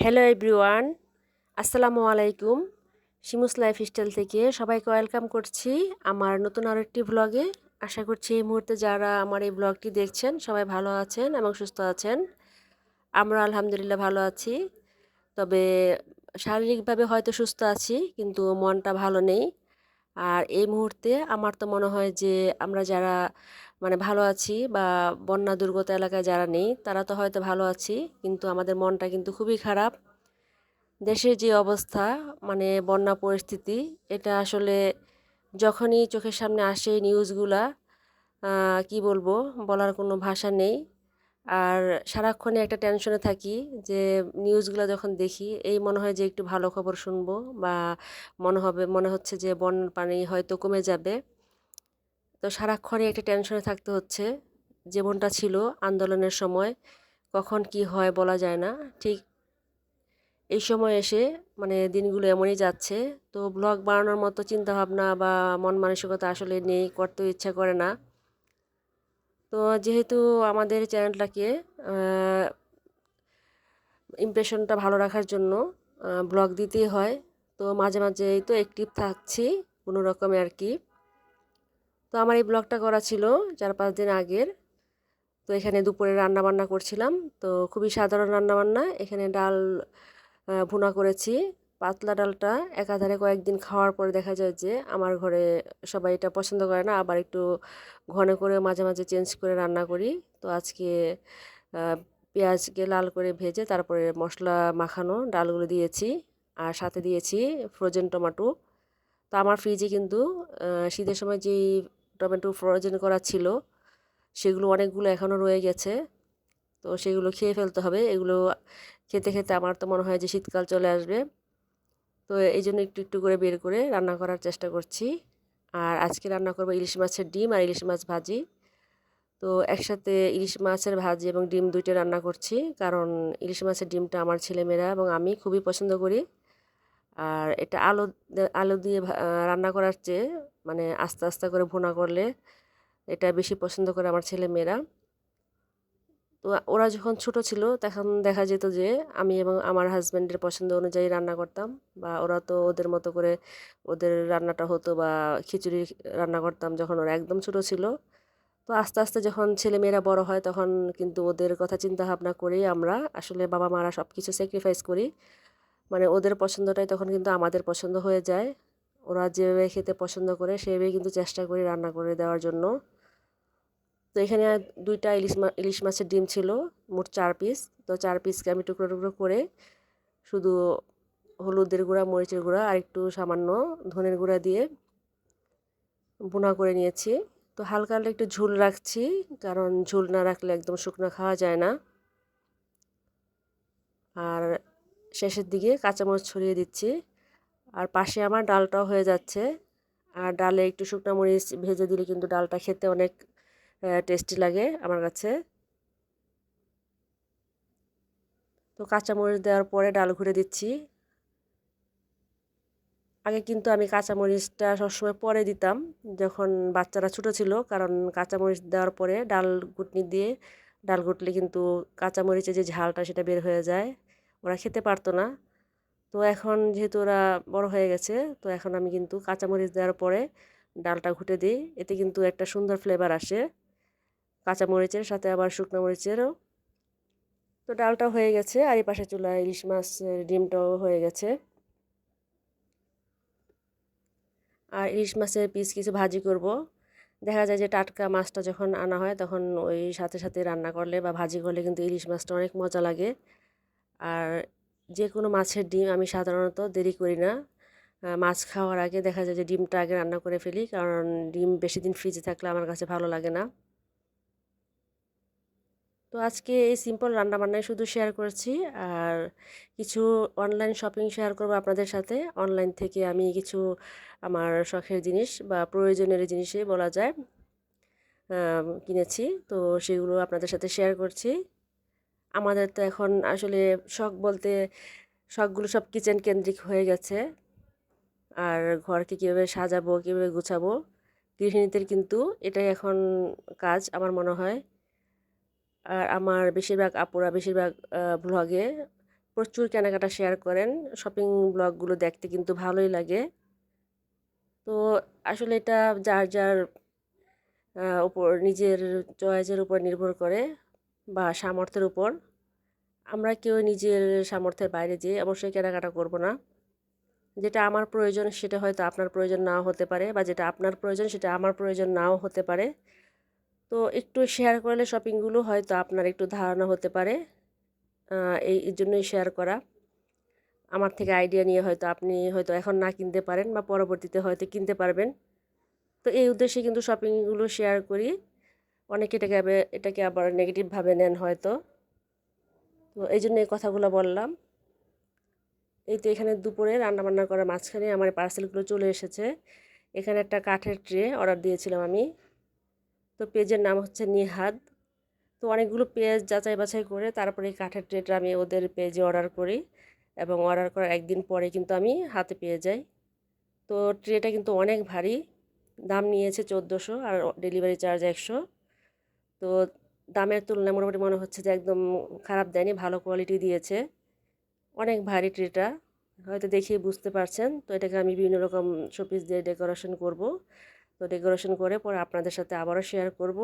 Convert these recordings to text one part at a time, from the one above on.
Hello everyone আসসালামু আলাইকুম। শিমুস life style থেকে সবাইকে ওয়েলকাম করছি আমার নতুন আরও একটি ব্লগে আশা করছি এই মুহূর্তে যারা আমার এই ব্লগটি দেখছেন সবাই ভালো আছেন এবং সুস্থ আছেন। আমরা আলহামদুলিল্লাহ ভালো আছি। তবে শারীরিকভাবে হয়তো সুস্থ আছি, কিন্তু মনটা ভালো নেই। আর এই মুহূর্তে আমার তো মনে হয় যে, আমরা যারা মানে ভালো আছি বা বন্যা দুর্গত এলাকায় যারা নেই, তারা তো হয়তো ভালো আছি, কিন্তু আমাদের মনটা কিন্তু খুবই খারাপ। দেশের যে অবস্থা মানে বন্যা পরিস্থিতি, এটা আসলে যখনই চোখের সামনে আসে নিউজগুলা কি বলব? বলার কোনো ভাষা নেই। আর সারাক্ষণে একটা টেনশনে থাকি যে, নিউজগুলো যখন দেখি, এই মনে হয় যে একটু ভালো খবর শুনব বা মনে হবে, মনে হচ্ছে যে বন্যার পানি হয়তো কমে যাবে। তো সারাক্ষণে একটা টেনশনে থাকতে হচ্ছে জীবনটা ছিল আন্দোলনের সময়, কখন কি হয় বলা যায় না। ঠিক এই সময় এসে মানে দিনগুলো এমনই যাচ্ছে, তো ব্লগ বানানোর মতো চিন্তাভাবনা বা মন মানসিকতা আসলে নেই, করতেও ইচ্ছা করে না। তো যেহেতু আমাদের চ্যানেলটাকে ইমপ্রেশনটা ভালো রাখার জন্য ব্লগ দিতেই হয়, তো মাঝে মাঝে এই তো অ্যাক্টিভ থাকছি কোনো রকমে আর কি তো আমার এই ব্লগটা করা ছিল চার পাঁচ দিন আগের। তো এখানে দুপুরে রান্না বান্না করছিলাম, তো খুবই সাধারণ রান্না বান্না এখানে ডাল ভুনা করেছি পাতলা ডালটা একাধারে কয়েকদিন খাওয়ার পরে দেখা যায় যে আমার ঘরে সবাই এটা পছন্দ করে না, আবার একটু ঘন করে মাঝে মাঝে চেঞ্জ করে রান্না করি। তো আজকে পেঁয়াজকে লাল করে ভেজে তারপরে মশলা মাখানো ডালগুলো দিয়েছি আর সাথে দিয়েছি ফ্রোজেন টমেটো। তো আমার ফ্রিজে কিন্তু শীতের সময় যেই টমেটো ফ্রোজেন করা ছিল, সেগুলো অনেকগুলো এখনও রয়ে গেছে। তো সেগুলো খেয়ে ফেলতে হবে। এগুলো খেতে খেতে আমার তো মনে হয় যে শীতকাল চলে আসবে। তো এই জন্য একটু একটু করে বের করে রান্না করার চেষ্টা করছি। আর আজকে রান্না করব ইলিশ মাছের ডিম আর ইলিশ মাছ ভাজি। তো একসাথে ইলিশ মাছের ভাজি এবং ডিম দুইটা রান্না করছি, কারণ ইলিশ মাছের ডিমটা আমার ছেলেমেয়েরা এবং আমি খুবই পছন্দ করি। আর এটা আলু আলু দিয়ে রান্না করার চেয়ে মানে আস্তে আস্তে করে ভুনা করলে এটা বেশি পছন্দ করে আমার ছেলে মেয়েরা তো ওরা যখন ছোট ছিল, তখন দেখা যেত যে আমি এবং আমার হাজব্যান্ডের পছন্দ অনুযায়ী রান্না করতাম বা ওরা তো ওদের মতো করে ওদের রান্নাটা হতো বা খিচুড়ি রান্না করতাম যখন ওরা একদম ছোট ছিল। তো আস্তে আস্তে যখন ছেলেমেয়েরা বড় হয় তখন কিন্তু ওদের কথা চিন্তা ভাবনা করেই আমরা আসলে বাবা মারা সব কিছু স্যাক্রিফাইস করি। মানে ওদের পছন্দটাই তখন কিন্তু আমাদের পছন্দ হয়ে যায়। ওরা যেভাবে খেতে পছন্দ করে সেভাবেই কিন্তু চেষ্টা করি রান্না করে দেওয়ার জন্য। তো এখানে দুইটা ইলিশ মা, ইলিশ মাছের ডিম ছিল, মোট চার পিস তো চার পিসকে আমি টুকরো টুকরো করে শুধু হলুদের গুঁড়া, মরিচের গুঁড়া আর একটু সামান্য ধনের গুঁড়া দিয়ে বোনা করে নিয়েছি। তো হালকা হালকা একটু ঝুল রাখছি, কারণ ঝুল না রাখলে একদম শুকনো খাওয়া যায় না। আর শেষের দিকে কাঁচামরিচ ছড়িয়ে দিচ্ছি। আর পাশে আমার ডালটাও হয়ে যাচ্ছে। আর ডালে একটু শুকনো মরিচ ভেজে দিলে কিন্তু ডালটা খেতে অনেক টেস্টি লাগে আমার কাছে। তো কাঁচামরিচ দেওয়ার পরে ডাল ঘুরে দিচ্ছি। আগে কিন্তু আমি কাঁচামরিচটা সবসময় পরে দিতাম যখন বাচ্চারা ছোটো ছিল, কারণ কাঁচামরিচ দেওয়ার পরে ডাল ঘুটনি দিয়ে, ডাল ঘুটলে কিন্তু কাঁচামরিচের যে ঝালটা সেটা বের হয়ে যায়, ওরা খেতে পারতো না। তো এখন যেহেতু ওরা বড় হয়ে গেছে, তো এখন আমি কিন্তু কাঁচামরিচ দেওয়ার পরে ডালটা ঘুটে দিই, এতে কিন্তু একটা সুন্দর ফ্লেভার আসে। কাঁচামরিচের সাথে আবার শুকনো মরিচেরও তো ডালটা হয়ে গেছে। আর এই পাশে চুলা, ইলিশ মাছের ডিমটাও হয়ে গেছে। আর ইলিশ মাছের পিস কিছু ভাজি করব। দেখা যায় যে টাটকা মাছটা যখন আনা হয় তখন ওই সাথে সাথে রান্না করলে বা ভাজি করলে কিন্তু ইলিশ মাছটা অনেক মজা লাগে। আর যে কোনো মাছের ডিম আমি সাধারণত দেরি করি না। মাছ খাওয়ার আগে দেখা যায় যে ডিমটা আগে রান্না করে ফেলি। কারণ ডিম বেশি দিন ফ্রিজে থাকলে আমার কাছে ভালো লাগে না। তো আজকে এই সিম্পল রান্নাবান্নাই শুধু শেয়ার করেছি। আর কিছু অনলাইন শপিং শেয়ার করব আপনাদের সাথে। অনলাইন থেকে আমি কিছু আমার শখের জিনিস বা প্রয়োজনের জিনিসই বলা যায় কিনেছি। তো সেগুলো আপনাদের সাথে শেয়ার করছি। আমাদের তো এখন আসলে শখ বলতে শখগুলো সব কিচেন কেন্দ্রিক হয়ে গেছে। আর ঘরকে কীভাবে সাজাবো, কীভাবে গুছাবো, গৃহিণীদের কিন্তু এটাই এখন কাজ আমার মনে হয়। আর আমার বেশিরভাগ আপুরা বেশিরভাগ ব্লগে প্রচুর কেনাকাটা শেয়ার করেন। শপিং ব্লগগুলো দেখতে কিন্তু ভালোই লাগে। তো আসলে এটা যার যার উপর নিজের চয়েসের উপর নির্ভর করে বা সামর্থ্যের উপর। আমরা কেউ নিজের সামর্থ্যের বাইরে যেয়ে অবশ্যই কেনাকাটা করব না। যেটা আমার প্রয়োজন সেটা হয়তো আপনার প্রয়োজন নাও হতে পারে বা যেটা আপনার প্রয়োজন সেটা আমার প্রয়োজন নাও হতে পারে। তো একটু শেয়ার করলে শপিংগুলো হয়তো আপনার একটু ধারণা হতে পারে। এই জন্যই শেয়ার করা। আমার থেকে আইডিয়া নিয়ে হয়তো আপনি হয়তো এখন না কিনতে পারেন বা পরবর্তীতে হয়তো কিনতে পারবেন। তো এই উদ্দেশ্যে কিন্তু শপিংগুলো শেয়ার করি। অনেকে এটাকে এটাকে আবার নেগেটিভভাবে নেন হয়তো। তো এই জন্য এই কথাগুলো বললাম। এই তো এখানে দুপুরে রান্নাবান্না করার মাঝখানে আমার পার্সেলগুলো চলে এসেছে। এখানে একটা কাঠের ট্রে অর্ডার দিয়েছিলাম আমি। তো পেজের নাম হচ্ছে নিহাদ। তো অনেকগুলো পেজ যাচাই বাছাই করে তারপরে এই কাঠের ট্রেটা আমি ওদের পেজে অর্ডার করি এবং অর্ডার করার একদিন পরে কিন্তু আমি হাতে পেয়ে যাই। তো ট্রেটা কিন্তু অনেক ভারী, দাম নিয়েছে চোদ্দোশো আর ডেলিভারি চার্জ একশো। তো দামের তুলনায় মোটামুটি মনে হচ্ছে যে একদম খারাপ দেয়নি, ভালো কোয়ালিটি দিয়েছে। অনেক ভারী ট্রেটা, হয়তো দেখিয়ে বুঝতে পারছেন। তো এটাকে আমি বিভিন্ন রকম শোপিস দিয়ে ডেকোরেশন করব। তো ডেকোরেশন করে পরে আপনাদের সাথে আবারও শেয়ার করব।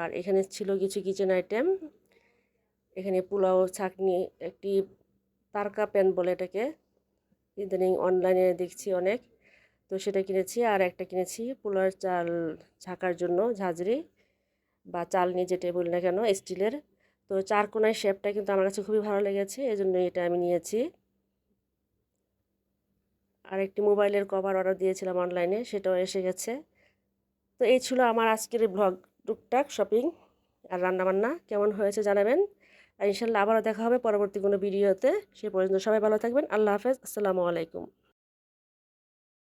আর এখানে ছিল কিছু কিচেন আইটেম এখানে পোলাও ছাকনি একটি তারকা প্যান বলে এটাকে। ইদানিং অনলাইনে দেখছি অনেক। তো সেটা কিনেছি আর একটা কিনেছি পোলার চাল ছাকার জন্য, ঝাঁঝরি বা চালনি যেটা বলি না কেন স্টিলের তো চার কোনায় শেপটা কিন্তু আমার কাছে খুবই ভালো লেগেছে এই জন্য এটা আমি নিয়েছি। আর একটি মোবাইলের কভার অর্ডার দিয়েছিলাম অনলাইনে সেটাও এসে গেছে। তো এই ছিল আমার আজকের ব্লগ টুকটাক শপিং আর রান্নাবান্না। কেমন হয়েছে জানাবেন। আর ইনশাল্লাহ আবারও দেখা হবে পরবর্তী কোনো ভিডিওতে সে পর্যন্ত সবাই ভালো থাকবেন। আল্লাহ হাফেজ। আসসালামু আলাইকুম।